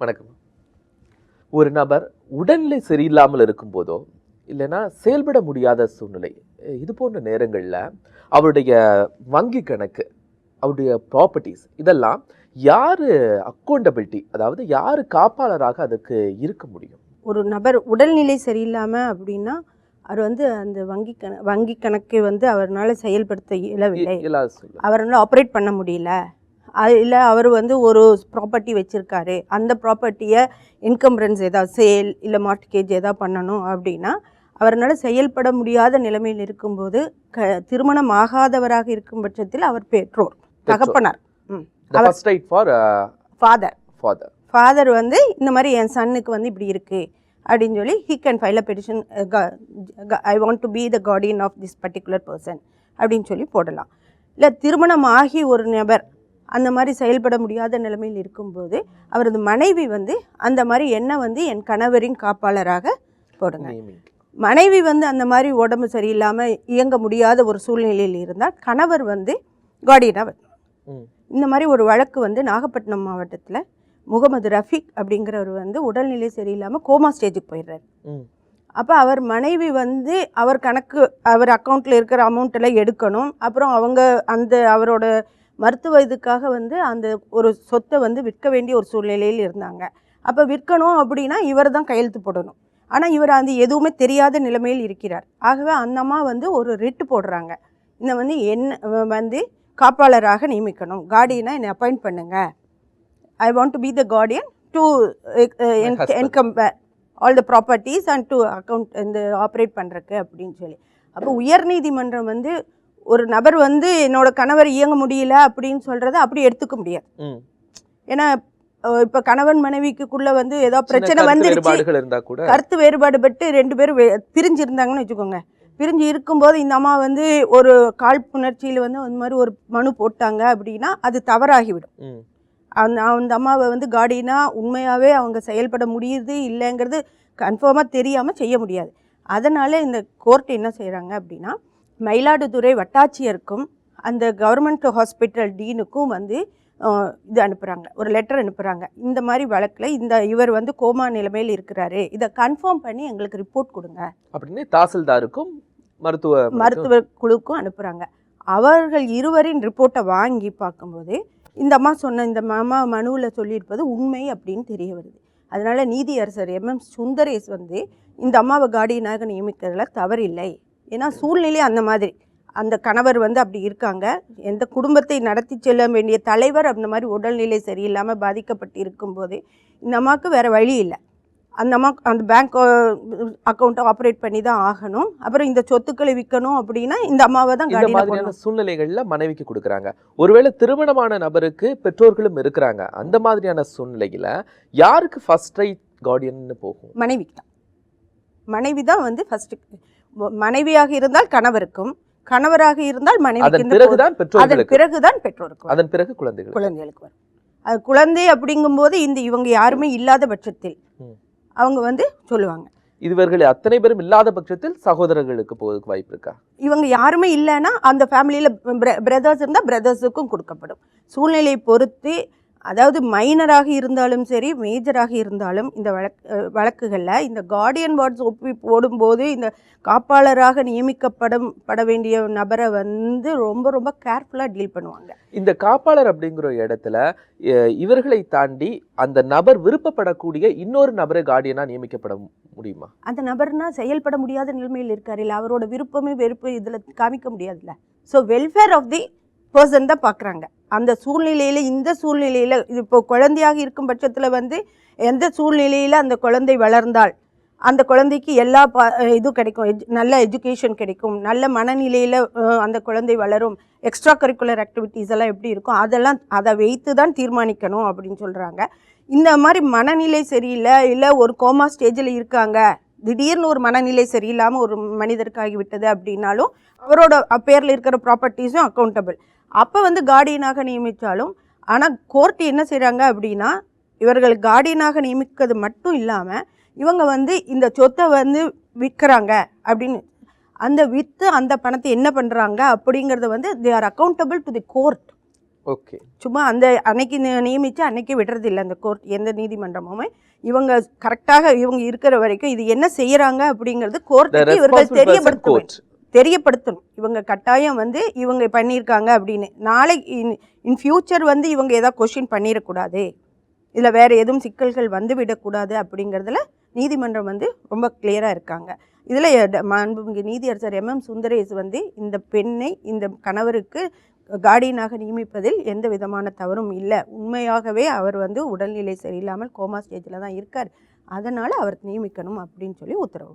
வணக்கம். ஒரு நபர் உடல்நிலை சரியில்லாமல் இருக்கும்போதோ இல்லைன்னா செயல்பட முடியாத சூழ்நிலை இது போன்ற நேரங்களில் அவருடைய வங்கி கணக்கு அவருடைய ப்ராப்பர்ட்டிஸ் இதெல்லாம் யாரு அக்கௌண்டபிலிட்டி அதாவது யாரு காப்பாளராக அதுக்கு இருக்க முடியும்? ஒரு நபர் உடல்நிலை சரியில்லாமல் அப்படின்னா அவர் வந்து அந்த வங்கி கண வங்கி கணக்கை வந்து அவரால் செயல்படுத்த இயலவில்லை. அவரால் ஆப்ரேட் பண்ண முடியல. இல்லை அவர் வந்து ஒரு ப்ராப்பர்ட்டி வச்சுருக்காரு. அந்த ப்ராப்பர்ட்டியை இன்கம்ரன்ஸ் ஏதாவது சேல் இல்லை மார்ட்கேஜ் ஏதாவது பண்ணணும் அப்படின்னா அவரால் செயல்பட முடியாத நிலைமையில் இருக்கும்போது க திருமணம் ஆகாதவராக இருக்கும் பட்சத்தில் அவர் பெற்றோர் தகப்பனார். Father father. ஃபாதர் வந்து இந்த மாதிரி என் சன்னுக்கு வந்து இப்படி இருக்கு அப்படின்னு சொல்லி he can file a petition I want to be the guardian of this particular person அப்படின்னு சொல்லி போடலாம். இல்லை திருமணம் ஆகி ஒரு நபர் அந்த மாதிரி செயல்பட முடியாத நிலைமையில் இருக்கும்போது அவரது மனைவி வந்து அந்த மாதிரி என்ன வந்து என் கணவரின் காப்பாளராக போடுங்க. மனைவி வந்து அந்த மாதிரி உடம்பு சரியில்லாமல் இயங்க முடியாத ஒரு சூழ்நிலையில் இருந்தால் கணவர் வந்து கார்டியனாக. இந்த மாதிரி ஒரு வழக்கு வந்து நாகப்பட்டினம் மாவட்டத்தில் முகமது ரஃபீக் அப்படிங்கிறவர் வந்து உடல்நிலை சரியில்லாமல் கோமா ஸ்டேஜுக்கு போயிடுறாரு. அப்போ அவர் மனைவி வந்து அவர் கணக்கு அவர் அக்கௌண்ட்டில் இருக்கிற அமௌண்ட் எல்லாம் எடுக்கணும் அப்புறம் அவங்க அந்த அவரோட மருத்துவ இதுக்காக வந்து அந்த ஒரு சொத்தை வந்து விற்க வேண்டிய ஒரு சூழ்நிலையில் இருந்தாங்க. அப்போ விற்கணும் அப்படின்னா இவர் தான் கையெழுத்து போடணும். ஆனால் இவர் அந்த எதுவுமே தெரியாத நிலைமையில் இருக்கிறார். ஆகவே அந்த அம்மா வந்து ஒரு ரிட்டு போடுறாங்க. இந்த வந்து என்ன வந்து காப்பாளராக நியமிக்கணும். கார்டியனாக என்னை அப்பாயிண்ட் பண்ணுங்க. I want to be the guardian to husband. Income all the properties and to account இந்த ஆப்ரேட் பண்ணுறக்கு அப்படின்னு சொல்லி. அப்போ உயர்நீதிமன்றம் வந்து ஒரு நபர் வந்து என்னோட கணவர் இயங்க முடியல அப்படின்னு சொல்கிறத அப்படி எடுத்துக்க முடியாது. ஏன்னா இப்போ கணவன் மனைவிக்குள்ள வந்து ஏதோ பிரச்சனை வந்துருச்சு. கருத்து வேறுபாடு பட்டு ரெண்டு பேரும் பிரிஞ்சு இருந்தாங்கன்னு வச்சுக்கோங்க. பிரிஞ்சு இருக்கும்போது இந்த அம்மா வந்து ஒரு காழ்ப்புணர்ச்சியில் வந்து அந்த மாதிரி ஒரு மனு போட்டாங்க அப்படின்னா அது தவறாகிவிடும். அந்த அந்த அம்மாவை வந்து கார்டியனா உண்மையாகவே அவங்க செயல்பட முடியுது இல்லைங்கிறது கன்ஃபார்மாக தெரியாமல் செய்ய முடியாது. அதனால் இந்த கோர்ட் என்ன செய்கிறாங்க அப்படின்னா மயிலாடுதுறை வட்டாட்சியருக்கும் அந்த கவர்மெண்ட் ஹாஸ்பிட்டல் டீனுக்கும் வந்து இது அனுப்புகிறாங்க ஒரு லெட்டர் அனுப்புகிறாங்க இந்த மாதிரி வழக்கில் இந்த இவர் வந்து கோமா நிலைமையில் இருக்கிறாரு. இதை கன்ஃபார்ம் பண்ணி எங்களுக்கு ரிப்போர்ட் கொடுங்க. அப்படின்னு தாசில்தாருக்கும் மருத்துவ மருத்துவ குழுக்கும் அனுப்புகிறாங்க அவர்கள் இருவரின் ரிப்போர்ட்டை வாங்கி பார்க்கும்போது இந்த அம்மா சொன்ன இந்த மாமா மனுவில் சொல்லியிருப்பது உண்மை அப்படின்னு தெரிய வருது. அதனால நீதியரசர் எம்எம் சுந்தரேஸ் வந்து இந்த அம்மாவை கார்டியனாக நியமிக்கிறதுல தவறில்லை. ஏன்னா சூழ்நிலை அந்த மாதிரி. அந்த கணவர் வந்து அப்படி இருக்காங்க. எந்த குடும்பத்தை நடத்தி செல்ல வேண்டிய தலைவர் அந்த மாதிரி உடல்நிலை சரியில்லாமல் பாதிக்கப்பட்டு இருக்கும்போது இந்த அம்மாவுக்கு வேறு வழி இல்லை. அந்த அம்மா அந்த பேங்க் அக்கௌண்ட்டை ஆப்ரேட் பண்ணி தான் ஆகணும். அப்புறம் இந்த சொத்துக்களை விற்கணும் அப்படின்னா இந்த அம்மாவை தான் இந்த மாதிரியான சூழ்நிலைகள்ல மனைவிக்கு கொடுக்குறாங்க. ஒருவேளை திருமணமான நபருக்கு பெற்றோர்களும் இருக்கிறாங்க. அந்த மாதிரியான சூழ்நிலையில யாருக்கு ஃபர்ஸ்ட் ரைட் கார்டியன்னு போகும்? மனைவிக்கு தான். மனைவி தான் வந்து ஃபர்ஸ்ட் மனைவியாக இருந்தால் கணவருக்கும் கணவராக இருந்தால் மனைவிக்கு பிறகுதான் அதன் பிறகுதான் பெற்றோருக்கும். அதன் பிறகு குழந்தைகள் குழந்தைகளுக்கு வரும். அது குழந்தை அப்படிங்கும்போது இந்த இவங்க யாருமே இல்லாத பட்சத்தில். அவங்க வந்து சொல்லுவாங்க. இவர்கள் அத்தனை பேரும் இல்லாத பட்சத்தில் சகோதரர்களுக்கு போவதற்கு வாய்ப்பு இருக்கா? இவங்க யாருமே இல்லைன்னா அந்த ஃபேமிலியில் பிரதர்ஸ் இருந்தால் பிரதர்ஸுக்கும் கொடுக்கப்படும். சூழ்நிலையை பொறுத்து அதாவது மைனராக இருந்தாலும் சரி மேஜராக இருந்தாலும் இந்த வழக் அஹ் வழக்குகளில் இந்த கார்டியன் வார்ட்ஸ் ஒப்பி போடும்போது இந்த காப்பாளராக நியமிக்கப்படும் பட வேண்டிய நபரை வந்து ரொம்ப ரொம்ப கேர்ஃபுல்லாக டீல் பண்ணுவாங்க. இந்த காப்பாளர் அப்படிங்கிற இடத்துல இவர்களை தாண்டி அந்த நபர் விருப்பப்படக்கூடிய இன்னொரு நபரை கார்டியனா நியமிக்கப்பட முடியுமா? அந்த நபர்னா செயல்பட முடியாத நிலைமையில் இருக்கார். இல்லை அவரோட விருப்பமே வெறுப்பு இதில் காமிக்க முடியாதுல்ல. So welfare of the person தான் பார்க்குறாங்க. அந்த சூழ்நிலையில் இந்த சூழ்நிலையில் இப்போ குழந்தையாக இருக்கும் பட்சத்தில் வந்து எந்த சூழ்நிலையில் அந்த குழந்தை வளர்ந்தால் அந்த குழந்தைக்கு எல்லா ப இதுவும் கிடைக்கும் எஜ் நல்ல எஜுகேஷன் கிடைக்கும் நல்ல மனநிலையில் அந்த குழந்தை வளரும் எக்ஸ்ட்ரா கரிக்குலர் ஆக்டிவிட்டீஸ் எல்லாம் எப்படி இருக்கும் அதெல்லாம் அதை வைத்து தான் தீர்மானிக்கணும் அப்படின்னு சொல்கிறாங்க இந்த மாதிரி மனநிலை சரியில்லை இல்லை ஒரு கோமா ஸ்டேஜில் இருக்காங்க திடீர்னு ஒரு மனநிலை சரியில்லாமல் ஒரு மனிதருக்காகி விட்டது அப்படின்னாலும் அவரோட பேரில் இருக்கிற ப்ராப்பர்ட்டிஸும் அக்கௌண்டபிள் அப்போ வந்து கார்டியனாக நியமித்தாலும் ஆனால் கோர்ட் என்ன செய்கிறாங்க அப்படின்னா இவர்கள் கார்டியனாக நியமிக்கிறது மட்டும் இல்லாமல் இவங்க வந்து இந்த சொத்தை வந்து விற்கிறாங்க அப்படின்னு அந்த விற்று அந்த பணத்தை என்ன பண்ணுறாங்க அப்படிங்கிறத வந்து they are accountable to the court okay சும்மா அந்த அன்னைக்கு நி- நியமிச்சு அன்னைக்கு விடுறது இல்லை அந்த கோர்ட் எந்த நீதிமன்றமுமே. இவங்க கரெக்டாக இவங்க இருக்கிற வரைக்கும் இது என்ன செய்யறாங்க அப்படிங்கிறது கோர்ட்டுக்கு இவர்கள் ரெஸ்பான்சிபிள் பர்சன் தெரியப்படுத்த கோர்ட் தெரியப்படுத்தணும். இவங்க கட்டாயம் வந்து இவங்க பண்ணியிருக்காங்க அப்படின்னு. நாளை இன் இன் ஃபியூச்சர் வந்து இவங்க ஏதாவது கொஷின் பண்ணிடக்கூடாது. இதில் வேறு எதுவும் சிக்கல்கள் வந்து விடக்கூடாது அப்படிங்கிறதுல நீதிமன்றம் வந்து ரொம்ப கிளியராக இருக்காங்க. இதில் மாண்புமிகு நீதியரசர் எம். எம். சுந்தரேஸ் வந்து இந்த பெண்ணை இந்த கணவருக்கு கார்டியனாக நியமிப்பதில் எந்த விதமான தவறும் இல்லை. உண்மையாகவே அவர் வந்து உடல்நிலை சரியில்லாமல் கோமா ஸ்டேஜில் தான் இருக்கார். அதனால் அவர் நியமிக்கணும் அப்படின்னு சொல்லி உத்தரவு